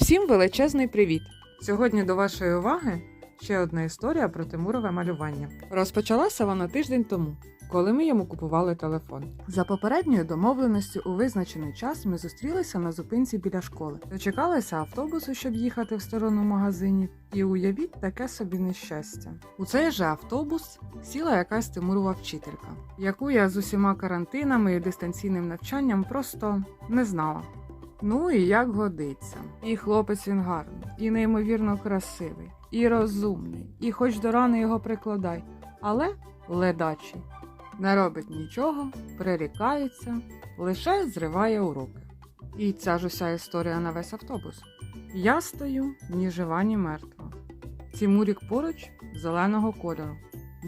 Всім величезний привіт! Сьогодні до вашої уваги ще одна історія про Тимурове малювання. Розпочалася вона тиждень тому, коли ми йому купували телефон. За попередньою домовленістю у визначений час ми зустрілися на зупинці біля школи. Дочекалися автобусу, щоб їхати в сторону магазинів, і уявіть таке собі нещастя. У цей же автобус сіла якась Тимурова вчителька, яку я з усіма карантинами і дистанційним навчанням просто не знала. Ну і як годиться. І хлопець він гарний, і неймовірно красивий, і розумний, і хоч до рани його прикладай, але ледачий. Не робить нічого, прирікається, лише зриває уроки. І ця ж уся історія на весь автобус. Я стою ні жива, ні мертва. Тімурік поруч зеленого кольору,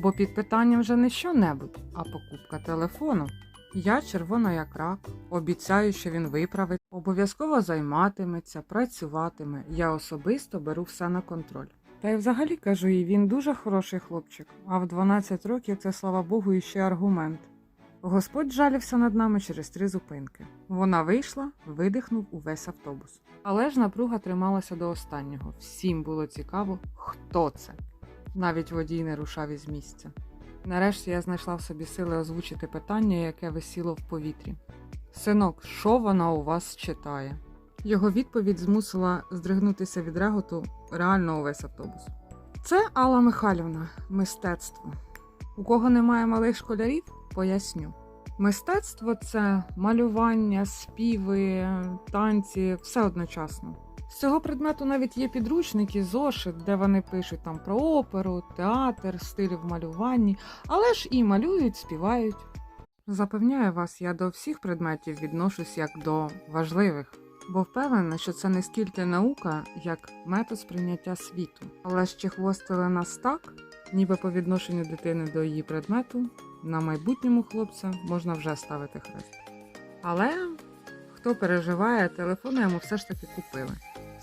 бо під питанням вже не що-небудь, а покупка телефону. Я червона як рак, обіцяю, що він виправить, обов'язково займатиметься, працюватиме. Я особисто беру все на контроль. Та й взагалі кажу їй, він дуже хороший хлопчик, а в 12 років це, слава Богу, іще аргумент. Господь жалівся над нами через три зупинки. Вона вийшла, видихнув увесь автобус. Але ж напруга трималася до останнього. Всім було цікаво, хто це. Навіть водій не рушав із місця. Нарешті я знайшла в собі сили озвучити питання, яке висіло в повітрі. Синок, що вона у вас читає? Його відповідь змусила здригнутися від реготу реально увесь автобус. Це Алла Михайлівна, мистецтво. У кого немає малих школярів, поясню. Мистецтво це малювання, співи, танці, все одночасно. З цього предмету навіть є підручники, зошит, де вони пишуть там про оперу, театр, стилі в малюванні, але ж і малюють, співають. Запевняю вас, я до всіх предметів відношусь як до важливих, бо впевнена, що це не скільки наука, як метод сприйняття світу. Але чи хвостили нас так, ніби по відношенню дитини до її предмету, на майбутньому хлопця можна вже ставити хрест. Але хто переживає, телефони йому все ж таки купили.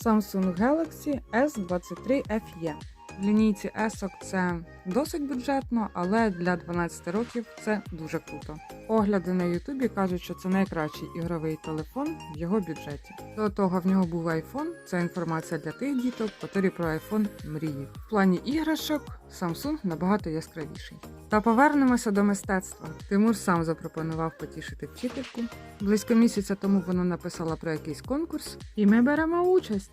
Samsung Galaxy S23 FE. В лінійці S це досить бюджетно, але для 12 років це дуже круто. Огляди на Ютубі кажуть, що це найкращий ігровий телефон в його бюджеті. До того в нього був iPhone, це інформація для тих діток, котрі про iPhone мріють. В плані іграшок Samsung набагато яскравіший. Та повернемося до мистецтва. Тимур сам запропонував потішити вчительку. Близько місяця тому вона написала про якийсь конкурс, і ми беремо участь.